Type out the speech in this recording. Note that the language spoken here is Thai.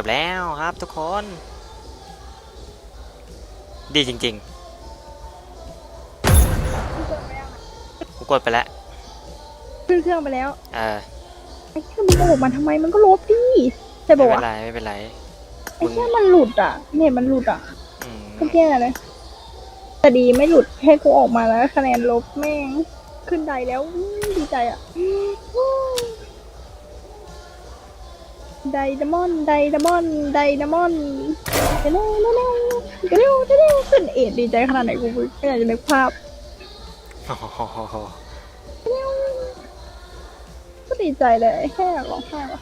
จบแล้วครับทุกคน ดีจริงๆกูกดไปแล้วขึ้นเครื่องไปแล้วเออไอ้แค่มึงโอบมันทำไมมันก็ลบดิใช่ไม่ปะเป็นวะไรไม่เป็นไรไอ้แค่มันหลุดอะ เนี่ยมันหลุดอะอืมก็แย่เลยแต่ดีไม่หลุดให้กูออกมาแล้ว คะแนนลบแม่งขึ้นไดแล้วอื้อดีใจอะ ไดดามอนไดดามอนไดดามอนเร็วเร็วเร็วเร็วเร็วเร็วขึ้นเอ็ดดีใจขนาดไหนกูไม่อยากจะนึกภาพเร็วก็ดีใจเลยแค่อยากร้องไห้ว่ะ